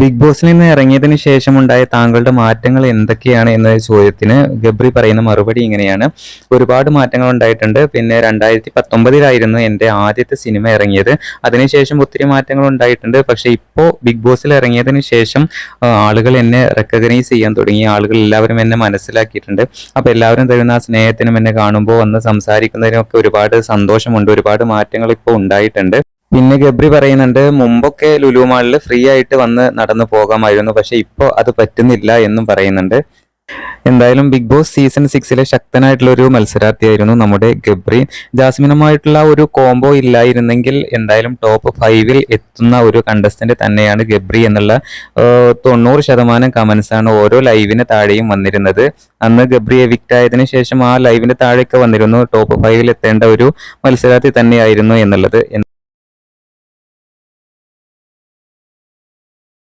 Big ബോസിൽ നിന്ന് ഇറങ്ങിയതിന് ശേഷം ഉണ്ടായ താങ്കളുടെ മാറ്റങ്ങൾ എന്തൊക്കെയാണ് എന്ന ചോദ്യത്തിന് ഗബ്രി പറയുന്ന മറുപടി ഇങ്ങനെയാണ്. ഒരുപാട് മാറ്റങ്ങൾ ഉണ്ടായിട്ടുണ്ട്. പിന്നെ രണ്ടായിരത്തി പത്തൊമ്പതിലായിരുന്നു എന്റെ ആദ്യത്തെ സിനിമ ഇറങ്ങിയത്. അതിനുശേഷം ഒത്തിരി മാറ്റങ്ങൾ ഉണ്ടായിട്ടുണ്ട്. പക്ഷേ ഇപ്പോൾ ബിഗ് ബോസിൽ ഇറങ്ങിയതിന് ശേഷം ആളുകൾ എന്നെ റെക്കഗ്നൈസ് ചെയ്യാൻ തുടങ്ങി. ആളുകൾ എല്ലാവരും എന്നെ മനസ്സിലാക്കിയിട്ടുണ്ട്. അപ്പോൾ എല്ലാവരും തരുന്ന ആ സ്നേഹത്തിനും എന്നെ കാണുമ്പോൾ വന്ന് സംസാരിക്കുന്നതിനൊക്കെ ഒരുപാട് സന്തോഷമുണ്ട്. ഒരുപാട് മാറ്റങ്ങൾ ഇപ്പോൾ ഉണ്ടായിട്ടുണ്ട്. പിന്നെ ഗബ്രി പറയുന്നുണ്ട് മുമ്പൊക്കെ ലുലു മാളിൽ ഫ്രീ ആയിട്ട് വന്ന് നടന്നു പോകാമായിരുന്നു പക്ഷെ ഇപ്പോൾ അത് പറ്റുന്നില്ല എന്നും പറയുന്നുണ്ട്. എന്തായാലും ബിഗ് ബോസ് സീസൺ സിക്സിലെ ശക്തനായിട്ടുള്ള ഒരു മത്സരാർത്ഥിയായിരുന്നു നമ്മുടെ ഗബ്രി. ജാസ്മിനുമായിട്ടുള്ള ഒരു കോംബോ ഇല്ലായിരുന്നെങ്കിൽ എന്തായാലും ടോപ്പ് ഫൈവിൽ എത്തുന്ന ഒരു കണ്ടസ്റ്റന്റ് തന്നെയാണ് ഗബ്രി എന്നുള്ള തൊണ്ണൂറ് ശതമാനം കമന്റ്സ് ആണ് ഓരോ ലൈവിന് താഴെയും വന്നിരുന്നത്. അന്ന് ഗബ്രി എവിക്റ്റ് ആയതിനു ശേഷം ആ ലൈവിന് താഴെയൊക്കെ വന്നിരുന്നു. ടോപ്പ് ഫൈവിൽ എത്തേണ്ട ഒരു മത്സരാർത്ഥി തന്നെയായിരുന്നു എന്നുള്ളത്.